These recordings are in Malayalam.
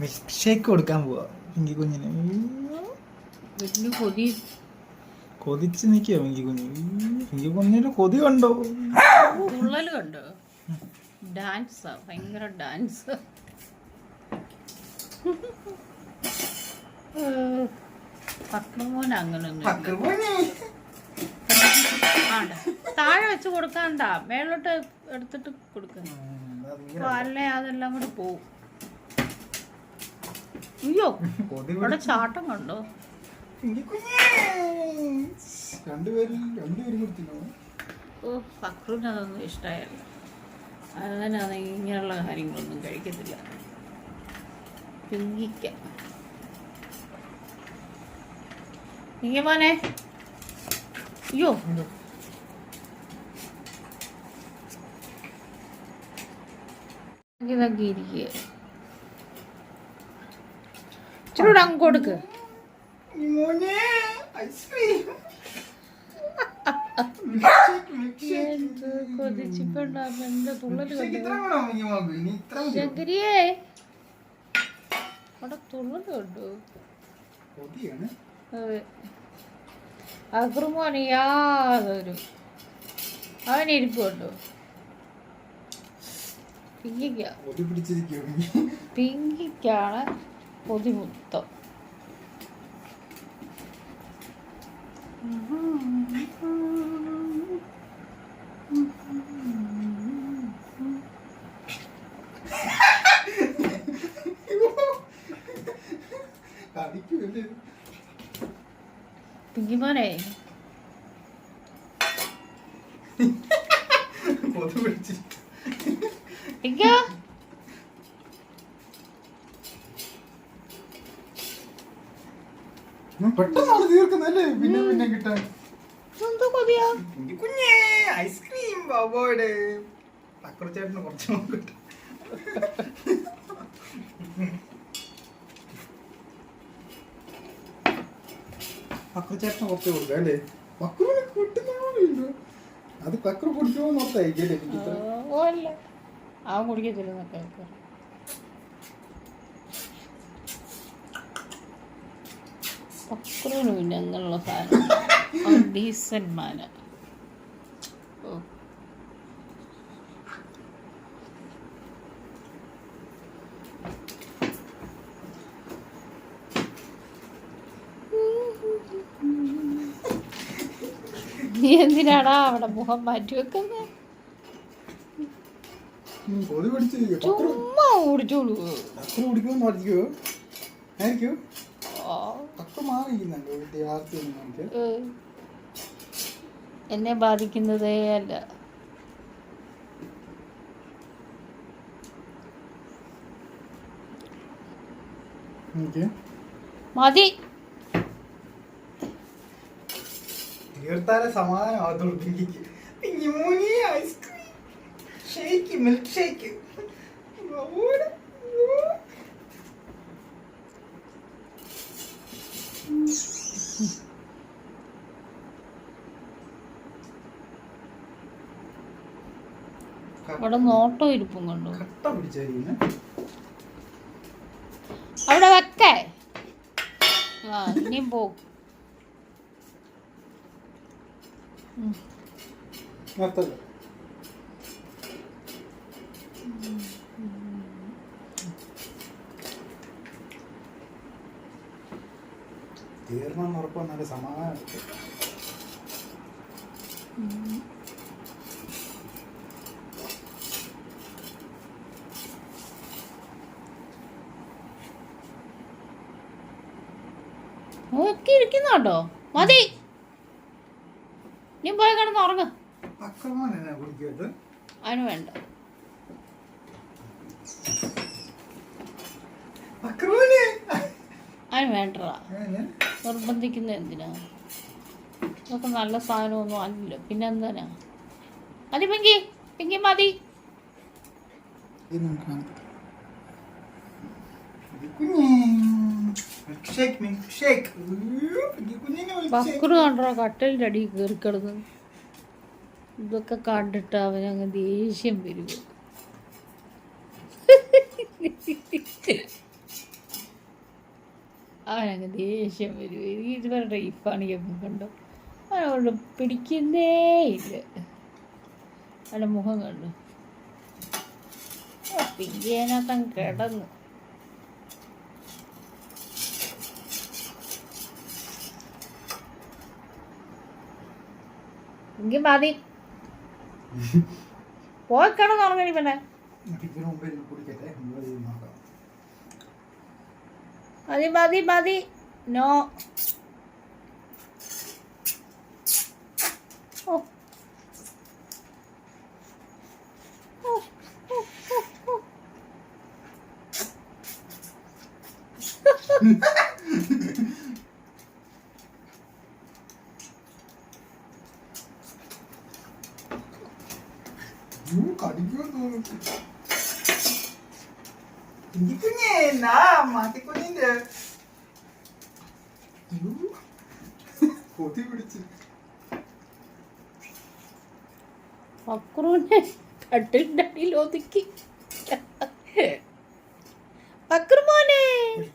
മിൽക്ക് ഷേക്ക് കൊടുക്കാൻ പോവാ. പിങ്കി കുഞ്ഞിന്. കൊതി. കൊതിച്ച് നിൽക്കുക പിങ്കി കുഞ്ഞ്. പിങ്കി കുഞ്ഞിന് കൊതി കണ്ടോ? തുള്ളൽ കണ്ടോ? ഡാൻസാ. ഭയങ്കര ഡാൻസ്. പത്മമോൻ അങ്ങനൊന്നും താഴെ വെച്ച് കൊടുക്കാണ്ട. മേലോട്ട് എടുത്തിട്ട് കൊടുക്കണം അല്ലേ അതെല്ലാം കൂടി പോവും. അയ്യോ അവിടെ ചാട്ടം കണ്ടോ? ഓ ഫക്രൂന് അതൊന്നും ഇഷ്ടമായല്ല അതിനാണ് ഇങ്ങനെയുള്ള കാര്യങ്ങളൊന്നും കഴിക്കത്തില്ല. പിങ്കിക്ക. പിങ്കി മോനെ. അയ്യോ. ഇതൊക്കെ ഇരിക്കുക ഇച്ചിരൂടെ അങ്ങ് കൊടുക്ക് മോനെ ഐസ്ക്രീം എന്ത് കൊതിച്ചിട്ടുണ്ടാകും എന്ത് തുള്ളൽ കണ്ടു ഇത്ര വേണോ പിങ്കി മോക്ക് ഇനി അങ്ങ് കൊടുക്ക്. ശങ്കരിയേ. അവിടെ തുള്ളൽ കണ്ടു. അതെ. അക്രമോന് യാതൊരു അവൻ ഇരിപ്പ് കണ്ടു. പിങ്കിക്ക. കൊതി പിടിച്ചിരിക്കോ പിങ്കി പിങ്കിക്കാണ് പൊതിമുത്തം കടിക്കൂല്ലേ പിങ്കിമോനെ കൊതി പിടിച്ചിരിക്കും പിങ്ക പെട്ടെന്നാണ് തീർക്കുന്നല്ലേ പിന്നെ പിന്നെ കിട്ടാൻ. എന്തോ കൊതിയാ കുഞ്ഞേ ഐസ്ക്രീം ബാബോയുടെ പക്രച്ചേട്ടന് കുറച്ച് നോക്കട്ടെ പക്രച്ചേട്ടന് കുറച്ച് കൊടുക്കാം അല്ലേ? പക്രുവിനെ കിട്ടുന്നില്ല അത് പക്രു കുടിക്കുമോ അല്ലേ? എനിക്ക് അവൻ കുടിക്കത്തില്ല പിന്നെ അങ്ങനെയുള്ള സാധനം. ഡീസൻ ഓ. നീ എന്തിനാടാ അവിടെ മുഖം മാറ്റി വെക്കുന്നത് ചുമ്മാ ഓടിച്ചോളൂ. മാറിയിരിക്കുന്നുണ്ട്. എന്നെ ബാധിക്കുന്നതേ അല്ല. മതി. തീർത്താലെ സമാധാനം ഐസ്ക്രീം. Shake milk shake. അവിടെ നോട്ടോ ഇരിപ്പും കണ്ടു? അവിടെ വെക്കേ. ആ ഇനിയും പോകും തീർന്നെന്ന് ഉറപ്പ് നല്ല സമാധാനം നോക്കി ഇരിക്കുന്നുണ്ടോ മതി. നീ പോയി കിടന്ന് ഉറങ്ങ. അതിന് വേണ്ട. അതിന് വേണ്ടടാ. നിർബന്ധിക്കുന്ന എന്തിനാ? ഇതൊക്കെ നല്ല സാധനമൊന്നും അല്ലല്ലോ പിന്നെ എന്തിനാ? മതി പിങ്കി. പിങ്കി മതി. മിൽക്ക് കണ്ടോ? കട്ടലിന്റെ അടിയിൽ കയറി കിടന്ന്. ഇതൊക്കെ കണ്ടിട്ട് അവനങ്ങ് ദേഷ്യം വരും. അവനങ്ങ് ദേഷ്യം വരും. എനിക്ക് ഇതുവരെ ഈ കണ്ടോ കണ്ടു? അവനോട് പിടിക്കുന്നേ ഇല്ല. അവന്റെ മുഖം കണ്ടു? പിന്നെ കിടന്നു. എങ്കിൽ മതി. പോയിക്കണം ഉറങ്ങണി പിന്നെ. മതി മതി മതി. നോ കടിക്കുമെന്ന് തോന്നുന്നു ഇരിക്കുഞ്ഞേ നാ മാറ്റിക്കുഞ്ഞിന്റെ അയ്യോ, കൊതി പിടിച്ച് പക്രുവിനെ കട്ടിലിന്റെ അടിയിൽ ഒതുക്കി. പക്രുമോനെ.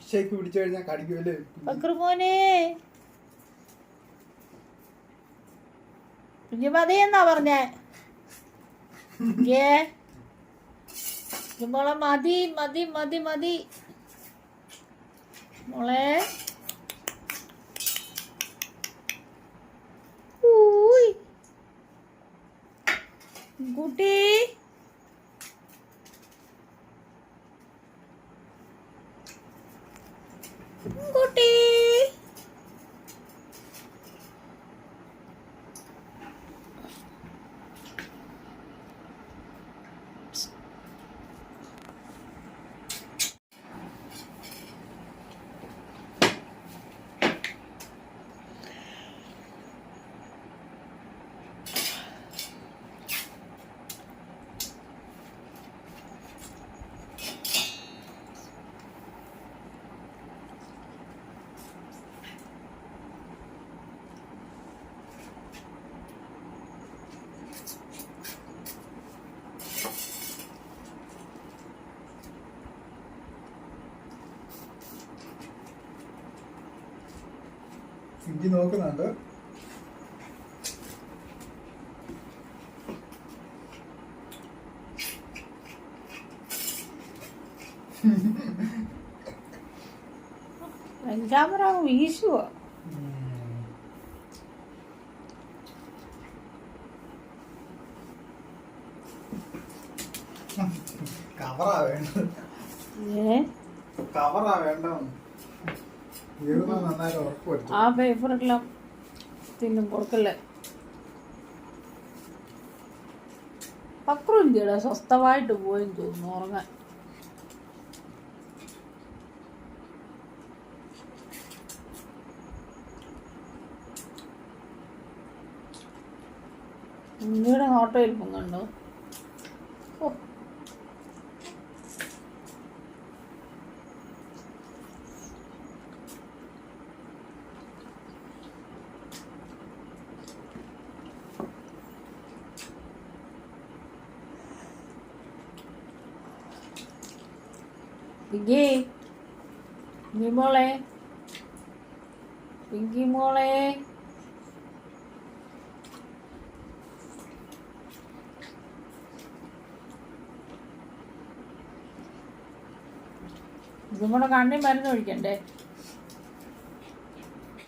ഷേക്ക് പിടിച്ചു കഴിഞ്ഞാൽ കടിക്കുമല്ലേ പക്രുമോനെ. കുഞ്ഞു മതി എന്നാ പറഞ്ഞേ? ഏ മോളെ മതി മതി മതി മതി മോളെ ഊയ്. കുട്ടി കുട്ടി സിങ്കി നോക്കുന്നുണ്ട്. ക്യാമറ വീശുവോ കവറാ വേണ്ടത്. ഏ കവറാ വേണ്ട ആ പേപ്പറെല്ലാം തിന്നും കൊടുക്കല്ലേ? പക്രം ഇന്ത്യയുടെ സ്വസ്ഥമായിട്ട് പോയെന്ന് തോന്നുന്നു ഉറങ്ങാൻ. ഇന്ത്യയുടെ നോട്ടം ഇരിപ്പം കണ്ടോ? ഓ പിങ്കി. പിങ്കി മോളെ. പിങ്കി മോളെ. ഇതും കൂടെ കണ്ണി മരുന്ന് ഒഴിക്കണ്ടേ?